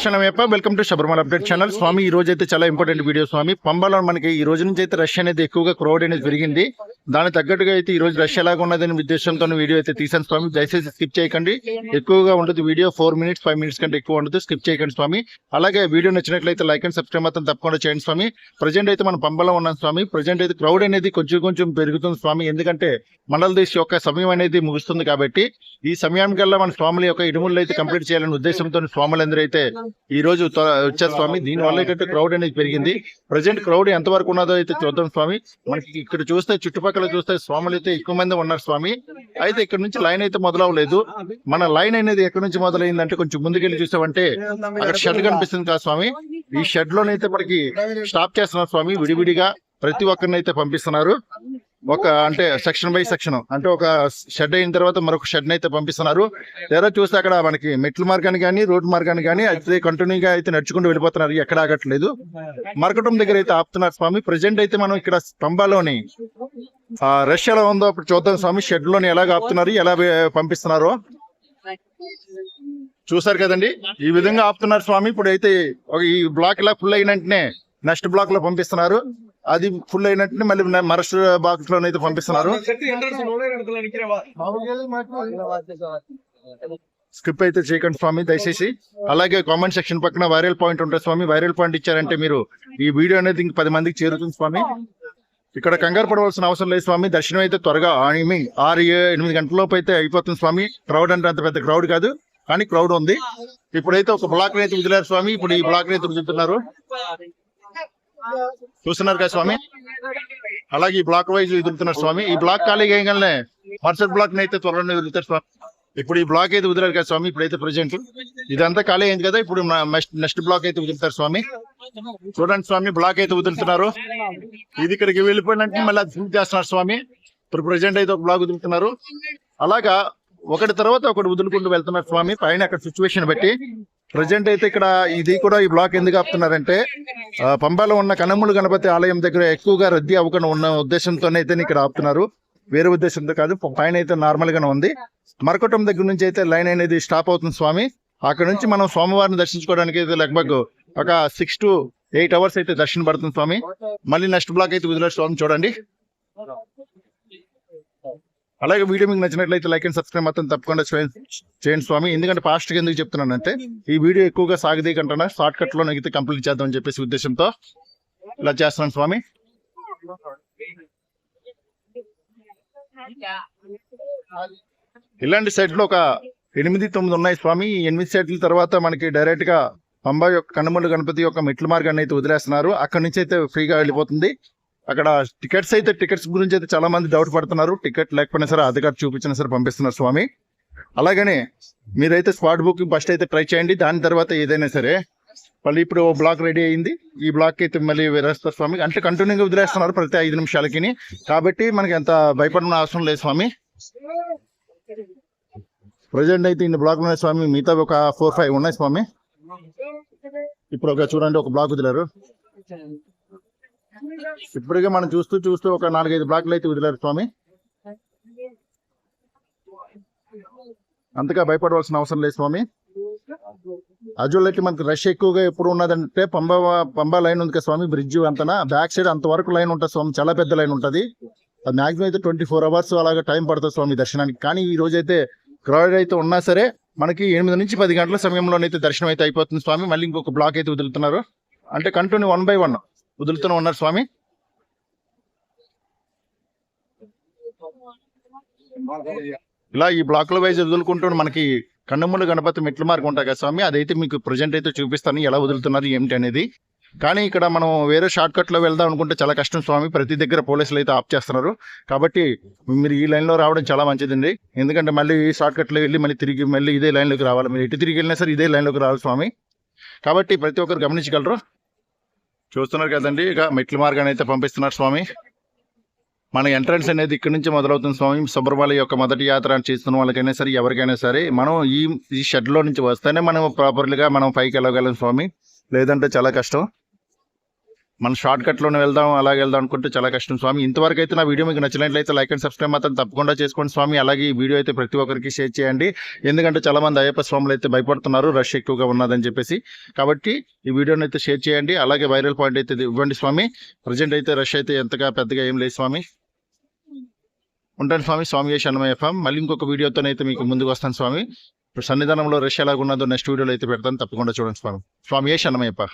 క్షణమేప welcome to Sabarimala update channel స్వామి ఈ రోజు అయితే చాలా ఇంపార్టెంట్ వీడియో స్వామి. పంబలో మనకి ఈ రోజు నుంచి అయితే రష్ అనేది ఎక్కువగా క్రౌడ్ అనేది పెరిగింది. దానికి తగ్గట్టుగా అయితే ఈ రోజు రష్ ఎలాగా ఉన్నదని ఉద్దేశంతో వీడియో అయితే తీసాను స్వామి. దయచేసి స్కిప్ చేయకండి. ఎక్కువగా ఉండదు video four minutes five minutes కంటే ఎక్కువ ఉండదు. స్కిప్ చేయకండి స్వామి. అలాగే వీడియో నచ్చినట్లయితే లైక్ అండ్ సబ్స్క్రైబ్ మాత్రం తప్పకుండా చేయండి స్వామి. ప్రజెంట్ అయితే మనం పంబలో ఉన్నాం స్వామి. ప్రజెంట్ అయితే క్రౌడ్ అనేది కొంచెం కొంచెం పెరుగుతుంది స్వామి. ఎందుకంటే మండల దేశ యొక్క సమయం అనేది ముగుస్తుంది కాబట్టి ఈ సమయానికల్లా మన స్వాముల యొక్క ఇడుములు అయితే కంప్లీట్ చేయాలనే ఉద్దేశంతో స్వాములందరూ అయితే ఈ రోజు వచ్చారు స్వామి దీని వల్ల ఏంటంటే క్రౌడ్ అనేది పెరిగింది. ప్రజెంట్ క్రౌడ్ ఎంత వరకు ఉన్నదో అయితే చూద్దాం స్వామి. మనకి ఇక్కడ చూస్తే చుట్టుపక్కల చూస్తే స్వాములు అయితే ఎక్కువ మంది ఉన్నారు స్వామి. అయితే ఇక్కడ నుంచి లైన్ అయితే మొదలవలేదు. మన లైన్ అనేది ఎక్కడి నుంచి మొదలైందంటే కొంచెం ముందుకెళ్ళి చూసామంటే అక్కడ షెడ్ కనిపిస్తుంది కదా స్వామి. ఈ షెడ్ లోనైతే మనకి స్టాప్ చేస్తున్నారు స్వామి విడివిడిగా. ప్రతి ఒక్కరిని అయితే పంపిస్తున్నారు. ఒక అంటే సెక్షన్ బై సెక్షన్ అంటే ఒక షెడ్ అయిన తర్వాత మరొక షెడ్ అయితే పంపిస్తున్నారు. లేదా చూస్తే అక్కడ మనకి మెట్ల మార్గాన్ని కానీ రోడ్ మార్గాన్ని కానీ అయితే కంటిన్యూగా అయితే నడుచుకుంటూ వెళ్ళిపోతున్నారు. ఎక్కడ ఆగట్లేదు. మరకటం దగ్గర అయితే ఆపుతున్నారు స్వామి. ప్రజెంట్ అయితే మనం ఇక్కడ స్తంభాలోని రష్ ఎలా ఉందో అప్పుడు చూద్దాం స్వామి. షెడ్లోని ఎలా ఆపుతున్నారు ఎలా పంపిస్తున్నారు పంపిస్తున్నారో. చూసారు కదండి? ఈ విధంగా ఆపుతున్నారు స్వామి. ఇప్పుడు అయితే ఒక ఈ బ్లాక్ ఇలా ఫుల్ అయిన వెంటనే నెక్స్ట్ బ్లాక్లో పంపిస్తున్నారు. అది ఫుల్ అయినట్టు మళ్ళీ మరస్ట్ బాక్స్లో అయితే పంపిస్తున్నారు. స్కిప్ అయితే చేయకండి స్వామి దయచేసి. అలాగే కామెంట్ సెక్షన్ పక్కన వైరల్ పాయింట్ ఉంటుంది స్వామి. వైరల్ పాయింట్ ఇచ్చారంటే మీరు ఈ వీడియో అనేది ఇంక పది మందికి చేరుతుంది స్వామి. ఇక్కడ కంగారు పడవలసిన అవసరం లేదు స్వామి. దర్శనం అయితే త్వరగా ఐ మీన్ ఆరు ఎనిమిది గంటల లోపు అయితే అయిపోతుంది స్వామి. క్రౌడ్ అంటే అంత పెద్ద క్రౌడ్ కాదు కానీ క్రౌడ్ ఉంది. ఇప్పుడైతే ఒక బ్లాక్ అయితే వదిలేరు స్వామి. ఇప్పుడు ఈ బ్లాక్ అయితే వదులుతున్నారు. చూస్తున్నారు కదా స్వామి? అలాగే ఈ బ్లాక్ వైజ్ వదులుతున్నారు స్వామి. ఈ బ్లాక్ ఖాళీగా వేయగలనే మరుసటి బ్లాక్ అయితే త్వరలోనే వదులుతారు స్వామి. ఇప్పుడు ఈ బ్లాక్ అయితే వదిలేరు కదా స్వామి ఇప్పుడైతే ప్రజెంట్ ఇదంతా ఖాళీ అయింది కదా ఇప్పుడు నెక్స్ట్ బ్లాక్ అయితే వదులుతారు స్వామి. చూడండి స్వామి బ్లాక్ అయితే వదులుతున్నారు. ఇది ఇక్కడికి వెళ్ళిపోయినట్టు మళ్ళీ అది చేస్తున్నారు స్వామి. ఇప్పుడు ప్రజెంట్ అయితే ఒక బ్లాక్ వదులుతున్నారు. అలాగా ఒకటి తర్వాత ఒకటి వదులుకుంటూ వెళ్తున్నారు స్వామి. పైన అక్కడ సిచ్యువేషన్ బట్టి. ప్రజెంట్ అయితే ఇక్కడ ఇది కూడా ఈ బ్లాక్ ఎందుకు ఆపుతున్నారంటే పంబాలో ఉన్న కనములు గణపతి ఆలయం దగ్గర ఎక్కువగా రద్దీ అవ్వకుండా ఉన్న ఉద్దేశంతోనే అయితే ఇక్కడ ఆపుతున్నారు. వేరే ఉద్దేశంతో కాదు పైన అయితే నార్మల్గానే ఉంది. మరకటం దగ్గర నుంచి అయితే లైన్ అనేది స్టాప్ అవుతుంది స్వామి. అక్కడ నుంచి మనం స్వామివారిని దర్శించుకోవడానికి అయితే లగ్భగ్ ఒక సిక్స్ టు ఎయిట్ అవర్స్ అయితే దర్శనం పడుతుంది స్వామి. మళ్ళీ నెక్స్ట్ బ్లాక్ అయితే వదిలేదు స్వామి చూడండి. అలాగే వీడియో మీకు నచ్చినట్లయితే లైక్ అండ్ సబ్స్క్రైబ్ మాత్రం తప్పకుండా చేయండి. చేయండి స్వామి. ఎందుకంటే ఫాస్ట్గా ఎందుకు చెప్తున్నానంటే ఈ వీడియో ఎక్కువగా సాగదీయకుండా షార్ట్ కట్లో నైతే కంప్లీట్ చేద్దాం అని చెప్పేసి ఉద్దేశంతో ఇలా చేస్తున్నాను స్వామి. ఇలాంటి సెట్లు ఒక ఎనిమిది తొమ్మిది ఉన్నాయి స్వామి. ఈ ఎనిమిది సెట్ల తర్వాత మనకి డైరెక్ట్గా పంబా యొక్క కనుమల గణపతి యొక్క మెట్ల మార్గాన్ని అయితే వదిలేస్తున్నారు. అక్కడ నుంచి అయితే ఫ్రీగా వెళ్ళిపోతుంది. అక్కడ టికెట్స్ అయితే టికెట్స్ గురించి అయితే చాలా మంది డౌట్ పడుతున్నారు. టికెట్ లేకపోయినా సరే అధికారి చూపించినా సరే పంపిస్తున్నారు స్వామి. అలాగనే మీరైతే స్పాట్ బుకింగ్ ఫస్ట్ అయితే ట్రై చేయండి. దాని తర్వాత ఏదైనా సరే మళ్ళీ ఇప్పుడు బ్లాక్ రెడీ అయింది. ఈ బ్లాక్ అయితే మళ్ళీ వేరేస్తారు స్వామి. అంటే కంటిన్యూగా వదిలేస్తున్నారు ప్రతి ఐదు నిమిషాలకి కాబట్టి మనకి ఎంత భయపడిన అవసరం లేదు స్వామి. ప్రజెంట్ అయితే ఇన్ని బ్లాక్ ఉన్నాయి స్వామి. మిగతా ఒక ఫోర్ ఫైవ్ ఉన్నాయి స్వామి. ఇప్పుడు ఒక చూడండి ఒక బ్లాక్ వదిలారు. ఇప్పటికే మనం చూస్తూ చూస్తూ ఒక నాలుగైదు బ్లాక్లు అయితే వదిలేరు స్వామి. అంతగా భయపడవలసిన అవసరం లేదు స్వామి. అజోళ్ళకి మనకి రష్ ఎక్కువగా ఎప్పుడు ఉన్నదంటే పంబ పంబ లైన్ ఉంది కదా స్వామి బ్రిడ్జ్ అంతనా? బ్యాక్ సైడ్ అంతవరకు లైన్ ఉంటుంది స్వామి చాలా పెద్ద లైన్ ఉంటుంది. అది మాక్సిమం అయితే ట్వంటీ ఫోర్ అవర్స్ అలాగే టైం పడుతుంది స్వామి దర్శనానికి. కానీ ఈ రోజు అయితే క్రౌడ్ అయితే ఉన్నా సరే మనకి ఎనిమిది నుంచి పది గంటల సమయంలోనైతే దర్శనం అయితే అయిపోతుంది స్వామి. మళ్ళీ ఇంకొక బ్లాక్ అయితే వదులుతున్నారు. అంటే కంటిన్యూ వన్ బై వన్. వదులుతూనే ఉన్నారు స్వామి? ఇలా ఈ బ్లాక్ల వైజ్ వదులుకుంటూ మనకి కన్నుమూల గణపతి మెట్ల మార్గం ఉంటాయి కదా స్వామి? అదైతే మీకు ప్రజెంట్ అయితే చూపిస్తాను ఎలా వదులుతున్నారు ఏమిటి అనేది. కానీ ఇక్కడ మనం వేరే షార్ట్ వెళ్దాం అనుకుంటే చాలా కష్టం స్వామి. ప్రతి దగ్గర పోలీసులు అయితే ఆఫ్ చేస్తున్నారు. కాబట్టి మీరు ఈ లైన్లో రావడం చాలా మంచిదండి. ఎందుకంటే మళ్ళీ ఈ షార్ట్ వెళ్ళి మళ్ళీ తిరిగి మళ్ళీ ఇదే లైన్లోకి రావాలి. మీరు ఎటు తిరిగి వెళ్ళినా సరే ఇదే లైన్లోకి రావాలి స్వామి. కాబట్టి ప్రతి ఒక్కరు గమనించగలరు. చూస్తున్నారు కదండి ఇక మెట్ల మార్గాన్ని అయితే పంపిస్తున్నారు స్వామి. మన ఎంట్రన్స్ అనేది ఇక్కడ నుంచి మొదలవుతుంది స్వామి. శబరిమల యొక్క మొదటి యాత్ర చేస్తున్న వాళ్ళకైనా సరే ఎవరికైనా సరే మనం ఈ ఈ షెడ్లో నుంచి వస్తేనే మనం ప్రాపర్లీగా మనం పైకి వెళ్ళగలం స్వామి. లేదంటే చాలా కష్టం. మన షార్ట్ కట్ వెళ్దాం అలాగే వెళ్దాం అనుకుంటే చాలా కష్టం. స్వామి ఇంతవరకు అయితే నా వీడియో మీకు నచ్చినట్లయితే లైక్ అండ్ సబ్స్క్రైబ్ మాత్రం తప్పకుండా చేసుకోండి స్వామి. అలాగే ఈ వీడియో అయితే ప్రతి ఒక్కరికి షేర్ చేయండి. ఎందుకంటే చాలా మంది అయ్యప్ప స్వాములు అయితే భయపడుతున్నారు రష్ ఎక్కువగా ఉన్నదని చెప్పేసి. కాబట్టి ఈ వీడియోని అయితే షేర్ చేయండి. అలాగే వైరల్ పాయింట్ అయితే ఇవ్వండి స్వామి. ప్రజెంట్ అయితే రష్ అయితే ఎంతగా పెద్దగా ఏం లేదు స్వామి. ఉంటాను స్వామి. స్వామి శరణమయ్య మళ్ళీ ఇంకొక వీడియోతోనైతే మీకు ముందుకు వస్తాను స్వామి. ఇప్పుడు సన్నిధానంలో రష్ ఎలాగున్నదో నెక్స్ట్ వీడియోలో అయితే పెడతాను. తప్పకుండా చూడండి స్వామి. స్వామి శరణమయ్యప్ప.